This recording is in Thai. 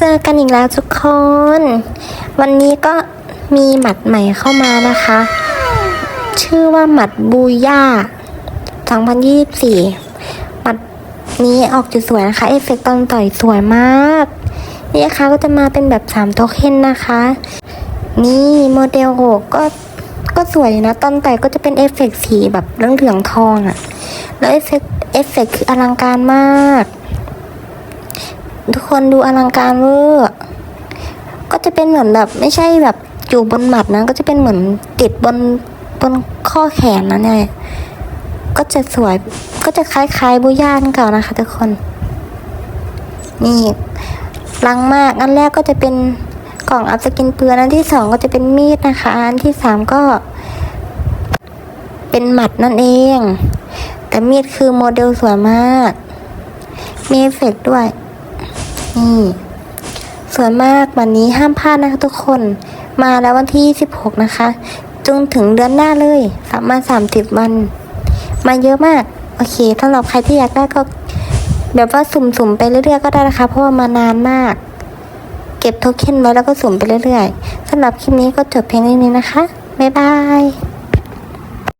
จอกันอีกแล้วทุกคน วันนี้ก็มีหมัดใหม่เข้ามานะคะ ชื่อว่าหมัดบูย่า 2024 หมัดนี้ออกจะสวยนะคะ เอฟเฟกต์ตอนต่อยสวยมาก นี่นะคะก็จะมาเป็นแบบ 3 โทเค็นนะคะ นี่โมเดลโกก็ก็สวยนะ ตอนต่อยก็จะเป็นเอฟเฟกต์สีแบบเหลืองๆทองอะ่ะ แล้วเอฟเฟกต์เอฟเฟกต์คืออลังการมาก ทุกคนดูอลังการเวอร์ก็จะเป็นเหมือนแบบไม่ใช่แบบอยู่บนหมัดนะก็จะเป็นเหมือนติดบนบนข้อแขนนะเนี่ยก็จะสวยก็จะคล้ายๆบุย่านเก่านะคะ ทุกคน นี่ลังมากอันแรกก็จะเป็นกล่องอัพสกินเปลือนอันที่สองก็จะเป็นมีดนะคะ อันที่สามก็ เป็นหมัดนั่นเอง แต่มีดคือโมเดลสวยมาก มีเอฟเฟกด้วย นี่สวยมากวันนี้ห้ามพลาดนะคะทุกคน มาแล้ววันที่26นะคะ จนถึงเดือนหน้าเลยสามมา30 วัน มาเยอะมาก โอเคสำหรับใครที่อยากได้ก็ แบบว่าสุ่มๆไปเรื่อยๆก็ได้นะคะ เพราะว่ามานานมาก เก็บโทเค็นไว้แล้วก็สุ่มไปเรื่อยๆสำหรับคลิปนี้ก็จบเพียงเท่านี้นะคะ บ๊ายบาย